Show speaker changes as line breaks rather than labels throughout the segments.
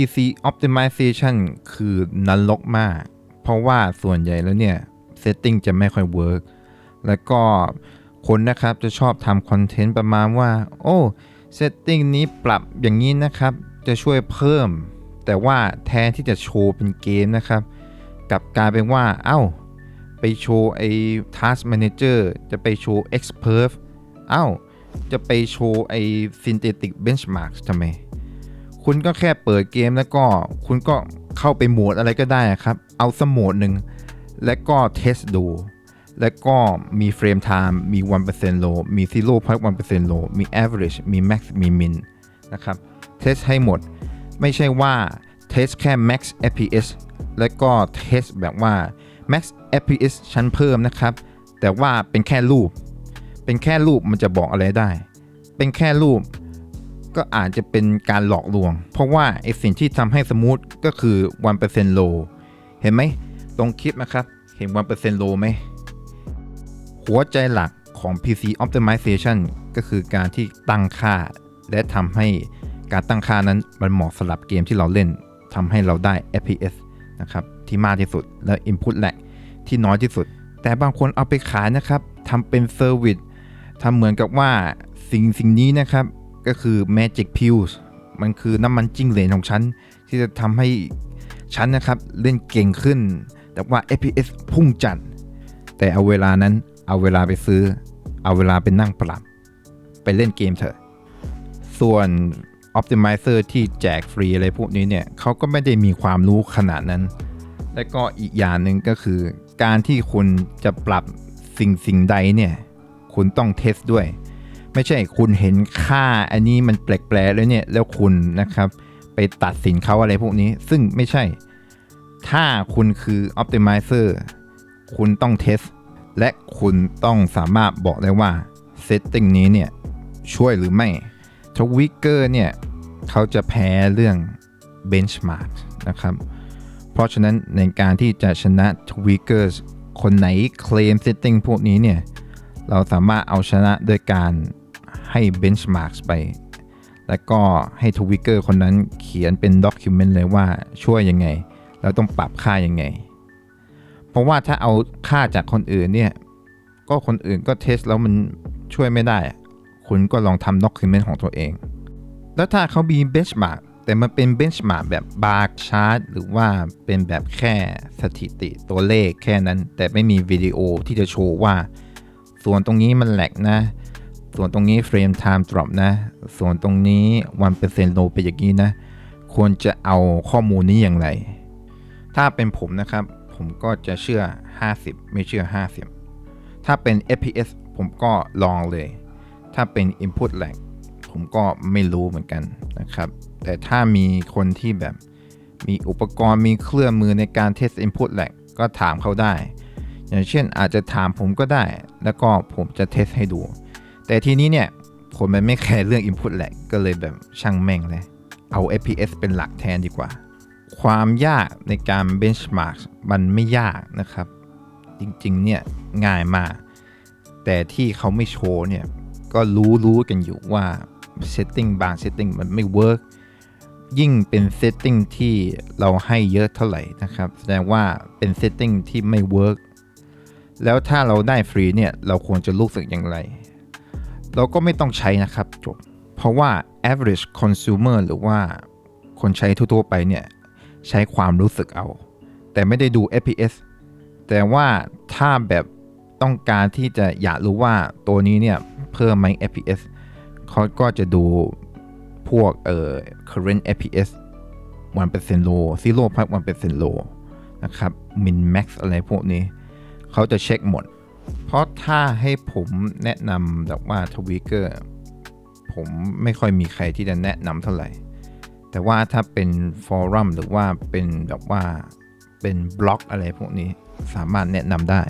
PC Optimization คือนรกมาก เพราะว่าส่วนใหญ่แล้วเนี่ย setting จะไม่ค่อยเวิร์กแล้วก็คนนะครับจะชอบทำคอนเทนต์ประมาณว่า โอ้ setting นี้ปรับอย่างนี้นะครับ จะช่วยเพิ่ม แต่ว่าแทนที่จะโชว์เป็นเกมนะครับกลับกลายเป็นว่า เอ้า ไปโชว์ไอ้ task manager จะไปโชว์ expert เอ้า จะไปโชว์ไอ้ synthetic benchmark ทำไม คุณก็แค่เปิดเกมแล้วก็คุณก็เข้าไปโหมดอะไรก็ได้ครับ เอาสโหมดหนึ่งแล้วก็เทสดู แล้วก็มีเฟรมไทม์มี 1% low มี 0.1% low มี average มี max มี min นะครับเทสให้หมด ไม่ใช่ว่าเทสแค่ max fps แล้วก็เทสแบบว่า max fps ชั้นเพิ่มนะครับ แต่ว่าเป็นแค่รูป เป็นแค่รูปมันจะบอกอะไรได้ เป็นแค่รูป ก็อาจจะเป็นการหลอกลวง เพราะว่าไอสิ่งที่ทำให้สมูทก็คือ 1% low เห็นไหมตรงคลิปนะครับ เห็น 1% low ไหม หัวใจหลักของ PC Optimization ก็คือการที่ตั้งค่า และทำให้การตั้งค่านั้นมันเหมาะสำหรับเกมที่เราเล่นทำให้เราได้ FPS นะครับที่มากที่สุดและ Input lag ที่น้อยที่สุด แต่บางคนเอาไปขายนะครับทำเป็นเซอร์วิสทำเหมือนกับว่าสิ่งสิ่งนี้นะครับ ก็คือ Magic Pills มันคือน้ำมันจิ้งเหลนของฉัน ที่จะทำให้ฉันนะครับ เล่นเก่งขึ้น แต่ว่า FPS พุ่งจัด แต่เอาเวลานั้นเอาเวลาไปซื้อ เอาเวลาไปนั่งปรับ ไปเล่นเกมเถอะ ส่วน Optimizer ที่แจกฟรีอะไรพวกนี้เนี่ยเขาก็ไม่ได้มีความรู้ขนาดนั้น และก็อีกอย่างหนึ่งก็คือ การที่คุณจะปรับสิ่งสิ่งใดเนี่ย คุณต้องเทสด้วย ไม่ใช่คุณเห็นค่าอันนี้มันแปลกๆแล้วเนี่ยแล้วคุณนะครับ ไปตัดสินเขาอะไรพวกนี้ ซึ่งไม่ใช่ ถ้าคุณคือ Optimizer คุณต้องเทสและคุณต้องสามารถบอกได้ว่า Setting นี้เนี่ยช่วยหรือไม่ทวิกเกอร์เนี่ยเขาจะแพ้เรื่อง Benchmark นะครับ เพราะฉะนั้นในการที่จะชนะทวิกเกอร์คนไหนเคลม Setting พวกนี้เนี่ยเราสามารถเอาชนะโดยการ ให้ Benchmark ไป แล้วก็ให้ทวิกเกอร์คนนั้นเขียนเป็นด็อกิเมนต์เลยว่าช่วยยังไง แล้วต้องปรับค่ายังไง เพราะว่าถ้าเอาค่าจากคนอื่นเนี่ย ก็คนอื่นก็เทสแล้วมันช่วยไม่ได้ คุณก็ลองทำด็อกิเมนต์ของตัวเอง แล้วถ้าเขามีเบนช์มาร์กแต่มันเป็นเบนช์มาร์กแบบบาร์ชาร์ตหรือว่าเป็นแบบแค่สถิติตัวเลขแค่นั้น แต่ไม่มีวิดีโอที่จะโชว์ว่า ส่วนตรงนี้มันแหลกนะ ส่วนตรงนี้เฟรมไทม์ดรอปนะ ส่วนตรงนี้วันเปอร์เซ็นต์โลเป็นอย่างนี้นะ ควรจะเอาข้อมูลนี้อย่างไร ถ้าเป็นผมนะครับ ผมก็จะเชื่อ 50 ไม่เชื่อ 50 ถ้าเป็น FPS ผมก็ลองเลย ถ้าเป็น Input lag ผมก็ไม่รู้เหมือนกันนะครับ แต่ถ้ามีคนที่แบบมีอุปกรณ์มีเครื่องมือในการเทส Input lag ก็ถามเขาได้ อย่างเช่นอาจจะถามผมก็ได้ แล้วก็ผมจะเทสให้ดู แต่ทีนี้เนี่ยคนมันไม่แคร์เรื่อง Input lag ก็เลยแบบช่างแม่งเลย เอา FPS เป็นหลักแทนดีกว่า ความยากในการ benchmark มันไม่ยากนะครับ จริงๆเนี่ยง่ายมาก แต่ที่เขาไม่โชว์เนี่ย ก็รู้รู้กันอยู่ว่า setting บาง setting มันไม่ work ยิ่งเป็น setting ที่เราให้เยอะเท่าไหร่นะครับ แสดงว่าเป็น setting ที่ไม่ work แล้วถ้าเราได้ฟรีเนี่ย เราควรจะรู้สึกอย่างไร เราก็ไม่ต้องใช้นะครับจบ เพราะว่า average consumer หรือว่าคนใช้ทั่ว ๆ ไปเนี่ย ใช้ความรู้สึกเอา แต่ไม่ได้ดู FPS แต่ว่าถ้าแบบต้องการที่จะอยากรู้ว่าตัวนี้เนี่ย เพิ่มไหม FPS เขาก็จะดูพวกเอ่อ current FPS 1% low 0.1% low นะครับ min max อะไรพวกนี้ เขาจะเช็คหมด เพราะถ้าให้ผมแนะนำแบบว่าทวิกเกอร์ผมไม่ค่อยมีใครที่จะแนะนำเท่าไหร่ แต่ว่าถ้าเป็นฟอรัมหรือว่าเป็นแบบว่าเป็นบล็อกอะไรพวกนี้สามารถแนะนำได้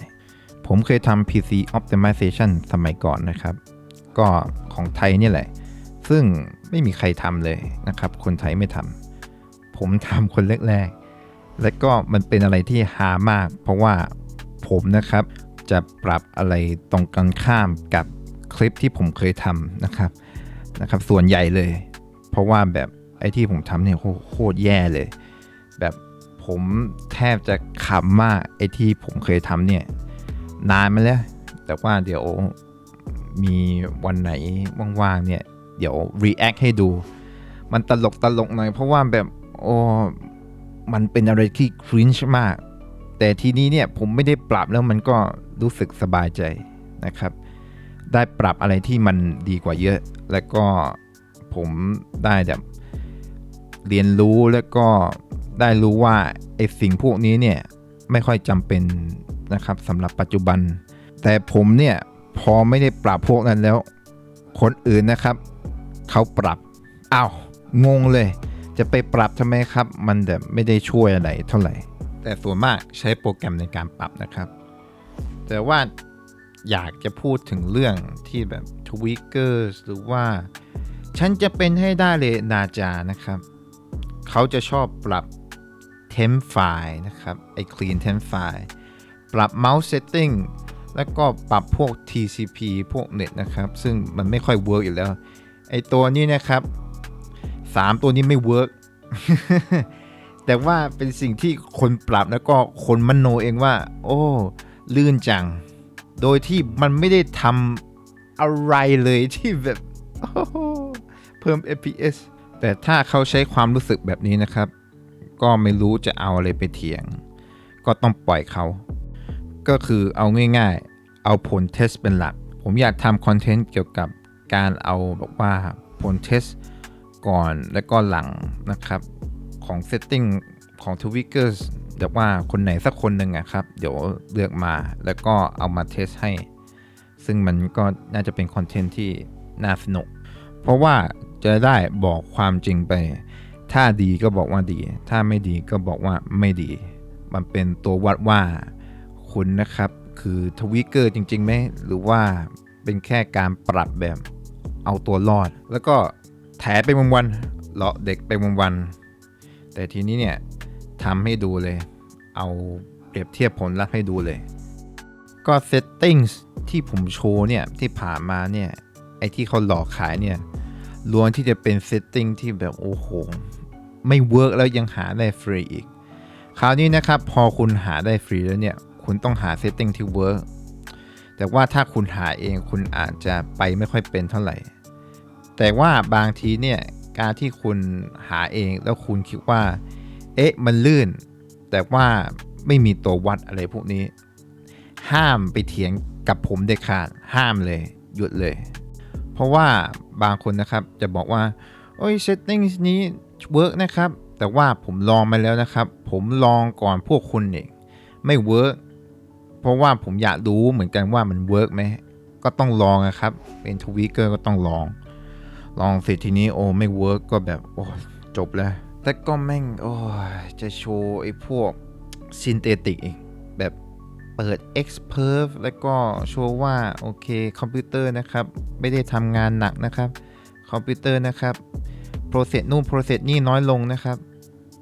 ผมเคยทำ PC Optimization สมัยก่อนนะครับ ก็ของไทยนี่แหละ ซึ่งไม่มีใครทำเลยนะครับ คนไทยไม่ทำผมทำคนแรกๆและก็มันเป็นอะไรที่หามาก เพราะว่าผมนะครับ จะปรับอะไรตรงกันข้ามกับคลิปที่ผมเคยทำนะครับนะครับ ส่วนใหญ่เลย เพราะว่าแบบไอ้ที่ผมทำเนี่ยโคตรแย่เลย แบบผมแทบจะขำมากไอ้ที่ผมเคยทำเนี่ยนานมาแล้ว แต่ว่าเดี๋ยวมีวันไหนว่างๆเนี่ยเดี๋ยว react ให้ดู มันตลกตลกหน่อยเพราะว่าแบบโอ้มันเป็นอะไรที่ cringe มาก แต่ทีนี้เนี่ยผมไม่ได้ปรับแล้วมันก็รู้สึกสบายใจนะครับ ได้ปรับอะไรที่มันดีกว่าเยอะ แล้วก็ผมได้แบบเรียนรู้แล้วก็ได้รู้ว่าไอ้สิ่งพวกนี้เนี่ยไม่ค่อยจำเป็นนะครับสำหรับปัจจุบัน แต่ผมเนี่ยพอไม่ได้ปรับพวกนั้นแล้ว คนอื่นนะครับ เขาปรับอ้าวงงเลย จะไปปรับทำไมครับ มันแบบไม่ได้ช่วยอะไรเท่าไหร่ แต่ส่วนมากใช้โปรแกรมในการปรับนะครับ แต่ว่าอยากจะพูดถึงเรื่องที่แบบ t w i g g e r หรือว่า ฉันจะเป็นให้ได้เลยนาจานะครับ เขาจะชอบปรับ temp file นะครับ ไอ้ clean temp file ปรับ mouse setting แล้วก็ปรับพวก TCP พวก net นะครับ ซึ่งมันไม่ค่อย work อยู่แล้ว ไอ้ตัวนี้นะครับ 3 ตัวนี้ไม่ work แต่ว่าเป็นสิ่งที่คนปรับแล้วก็คนมโนเองว่า โอ้ ลื่นจัง โดยที่มันไม่ได้ทำอะไรเลยที่แบบเพิ่ม FPS แต่ถ้าเขาใช้ความรู้สึกแบบนี้นะครับ ก็ไม่รู้จะเอาอะไรไปเถียง ก็ต้องปล่อยเขา ก็คือเอาง่ายๆ เอาผลเทสเป็นหลัก ผมอยากทำคอนเทนต์เกี่ยวกับการเอาแบบว่าผลเทสก่อนและก็หลังนะครับ ของ setting ของ t w i g g e r แบบว่าคนไหนสักคนหนึ่งอะครับ เดี๋ยวเลือกมาแล้วก็เอามาเทสให้ ซึ่งมันก็น่าจะเป็นคอนเทนต์ที่น่าสนุก เพราะว่าจะได้บอกความจริงไป ถ้าดีก็บอกว่าดี ถ้าไม่ดีก็บอกว่าไม่ดี มันเป็นตัววัดว่าคุณนะครับ คือทวิกเกอร์จริงๆไหมหรือว่าเป็นแค่การปรับแบบเอาตัวรอด แล้วก็แถไปวันๆเลาะเด็กไปวันๆ แต่ทีนี้เนี่ยทำให้ดูเลย เอาเปรียบเทียบผลลัพธ์ให้ดูเลย ก็ settings ที่ผมโชว์เนี่ยที่ผ่านมาเนี่ยไอที่เขาหลอกขายเนี่ยล้วนที่จะเป็น setting ที่แบบโอ้โห ไม่เวิร์กแล้วยังหาได้ฟรีอีก คราวนี้นะครับพอคุณหาได้ฟรีแล้วเนี่ยคุณต้องหา setting ที่เวิร์กแต่ว่าถ้าคุณหาเองคุณอาจจะไปไม่ค่อยเป็นเท่าไหร่ แต่ว่าบางทีเนี่ย การที่คุณหาเองแล้วคุณคิดว่า เอ๊ะ มันลื่น แต่ว่าไม่มีตัววัดอะไรพวกนี้ ห้ามไปเถียงกับผมเด็ดขาด ห้ามเลย หยุดเลย เพราะว่าบางคนนะครับจะบอกว่า โอ้ย settings นี้เวิร์กนะครับ แต่ว่าผมลองมาแล้วนะครับ ผมลองก่อนพวกคุณเองไม่เวิร์กเพราะว่าผมอยากรู้เหมือนกันว่ามันเวิร์กไหมก็ต้องลองนะครับ เป็นทวีเกอร์ก็ต้องลอง ลองเสร็จทีนี้โอ้ไม่เวิร์กก็แบบโอ้จบแล้ว แต่ก็แม่งโอ้ยจะโชว์ไอ้พวกซินเทติกอีกแบบเปิด Xperf แล้วก็โชว์ว่า โอเคคอมพิวเตอร์นะครับ ไม่ได้ทำงานหนักนะครับ คอมพิวเตอร์นะครับโปรเซสนู่นโปรเซสนี่น้อยลงนะครับ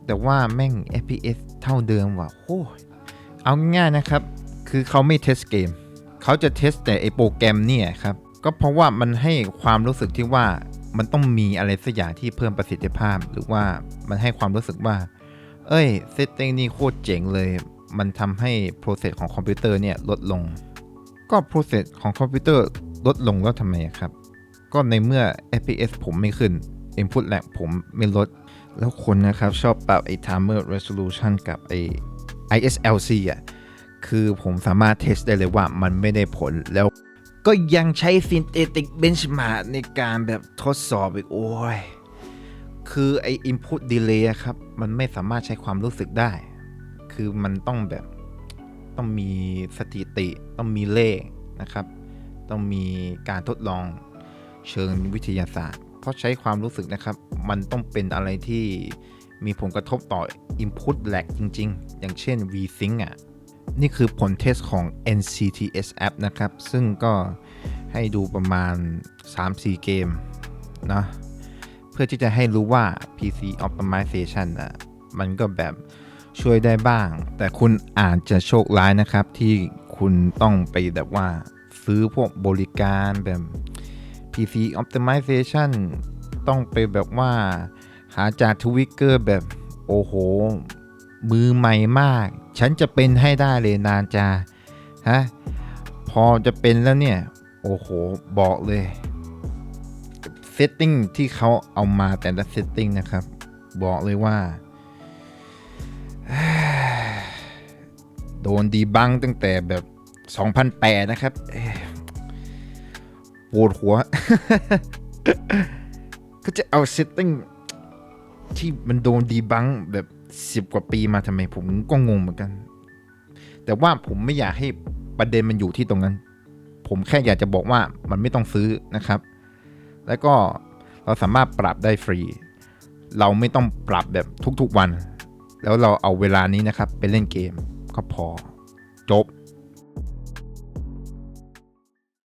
แต่ว่าแม่ง FPS เท่าเดิมว่ะโอ้ยเอาง่ายๆนะครับ คือเขาไม่เทสเกม เขาจะเทสแต่ไอโปรแกรมเนี่ยครับ ก็เพราะว่ามันให้ความรู้สึกที่ว่า มันต้องมีอะไรสักอย่างที่เพิ่มประสิทธิภาพ หรือว่ามันให้ความรู้สึกว่า เอ้ยเซตติ้งนี่โคตรเจ๋งเลย มันทำให้โปรเซสของคอมพิวเตอร์เนี่ยลดลง ก็โปรเซสของคอมพิวเตอร์ลดลงแล้วทำไมครับ ก็ในเมื่อ FPS ผมไม่ขึ้น Input lag ผมไม่ลด แล้วคนนะครับชอบปรับไอ้ Timer Resolution กับไอ้ ISLC อะ คือผมสามารถเทสได้เลยว่ามันไม่ได้ผลแล้ว ก็ยังใช้ Synthetic Benchmark ในการแบบทดสอบอีก โอ้ย คือไอ้ Input Delay ครับ มันไม่สามารถใช้ความรู้สึกได้ คือมันต้องแบบต้องมีสถิติ ต้องมีเลขนะครับ ต้องมีการทดลองเชิงวิทยาศาสตร์ เพราะใช้ความรู้สึกนะครับ มันต้องเป็นอะไรที่มีผลกระทบต่อ Input lag จริง ๆ อย่างเช่น VSync อะ นี่คือผลเทสของ NCTS App นะครับ ซึ่งก็ให้ดูประมาณ 3-4 เกมนะเพื่อที่จะให้รู้ว่า PC Optimization อะมันก็แบบช่วยได้บ้าง แต่คุณอาจจะโชคร้ายนะครับ ที่คุณต้องไปแบบว่าซื้อพวกบริการแบบ PC Optimization ต้องไปแบบว่าหหาจากทวิกเกอร์แบบ โอ้โห มือใหม่มาก ฉันจะเป็นให้ได้เลยนานจาฮะพอจะเป็นแล้วเนี่ย โอ้โห บอกเลยเซตติ้งที่เขาเอามาแต่ละเซตติ้งนะครับ บอกเลยว่า โดนดีบังตั้งแต่แบบ 2008 นะครับปวดหัว ก็จะเอาเซตติ้งที่มันโดนดีบังแบบ สิบกว่าปีมาทำไมผมก็งงเหมือนกัน แต่ว่าผมไม่อยากให้ประเด็นมันอยู่ที่ตรงนั้น ผมแค่อยากจะบอกว่ามันไม่ต้องซื้อนะครับ แล้วก็เราสามารถปรับได้ฟรี เราไม่ต้องปรับแบบทุกๆวัน แล้วเราเอาเวลานี้นะครับ ไปเล่นเกมก็พอจบ